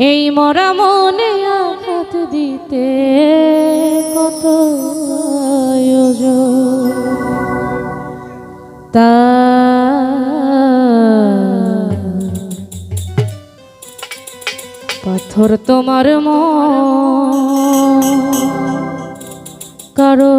এই মরা মনে আঘাত দিতে কত তা পাথর তোমার ম কারও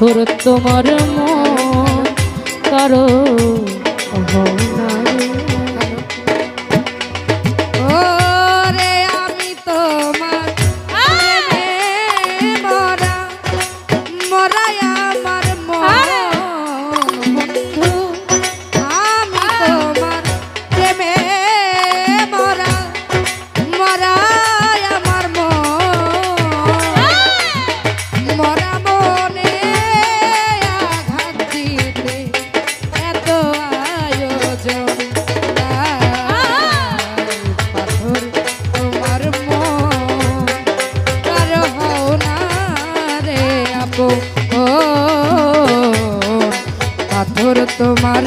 ওর তোমার মন কারও থাকো ও পাথর তোমার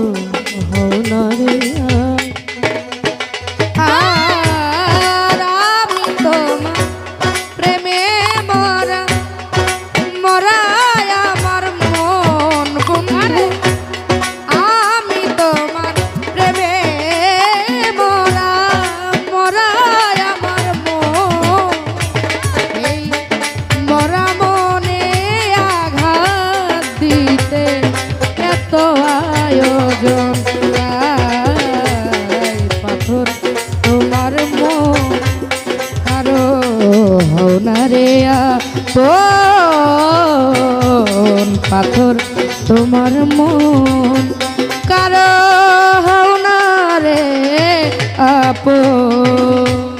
আপন পাথর তোমার মন। কারও হও রে আপন।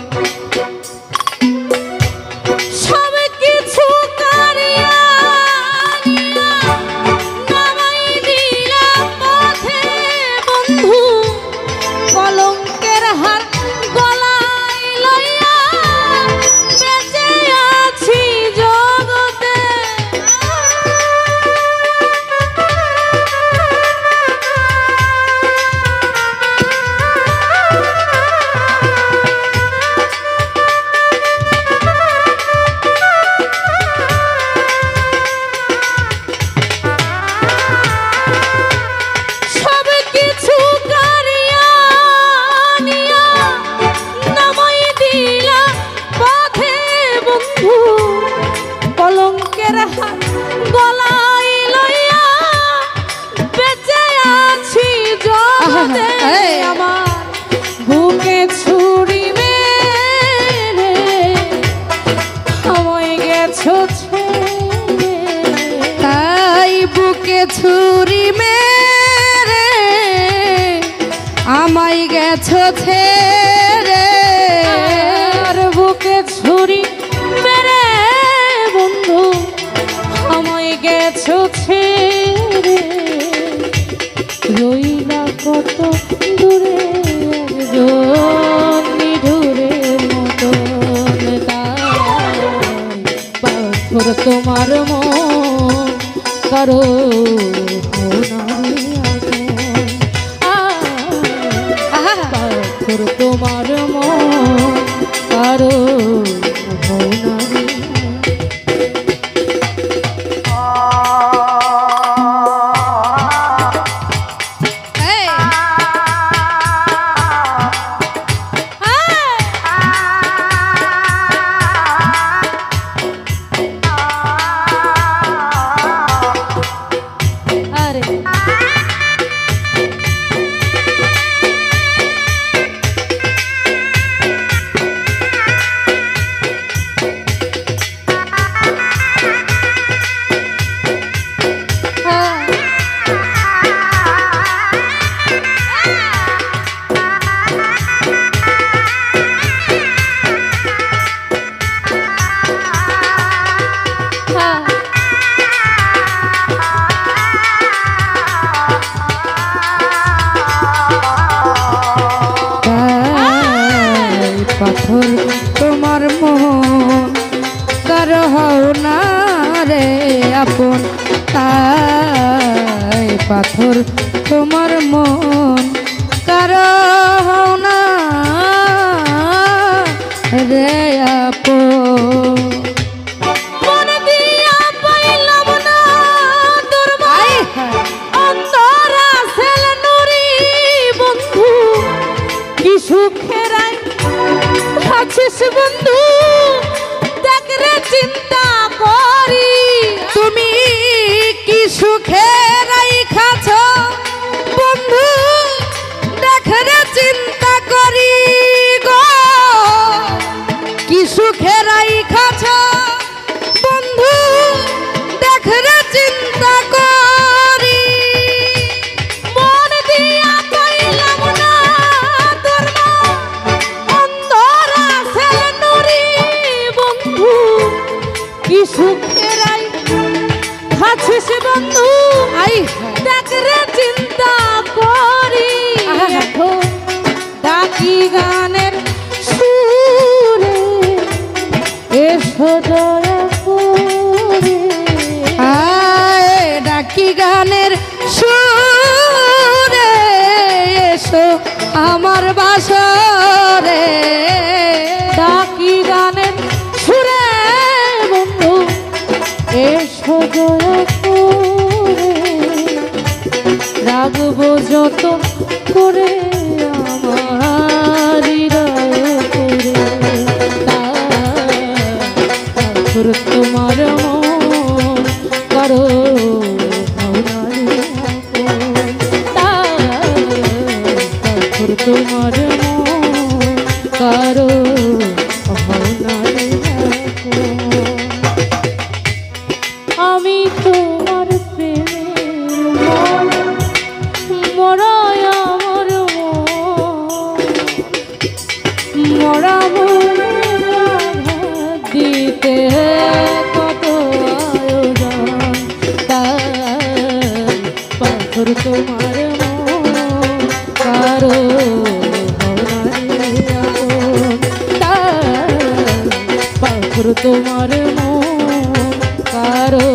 গেছো ছেড়ে আর বুকে ছুরি মেরে বন্ধু, আমায় গেছো ছেড়ে। রইলা কত দূরে একজন নিঢুরের তোমার মন তোমার মন, কারও হও না রে আপন তাই পাথর। তোমার মন, কারও হও না রে আপন। খাচ্ছিস বন্ধু? আই। দেখ রে চিন্তা করি। এখন ডাকি গানের সুরে এসো দয়া করে আয় ডাকি গানের সুরে এসো আমার বাসরে। ডাকি গানের রাখব যত করে আমার তারপর তোমার করো তারপর তোমার করো তোমার মন কারও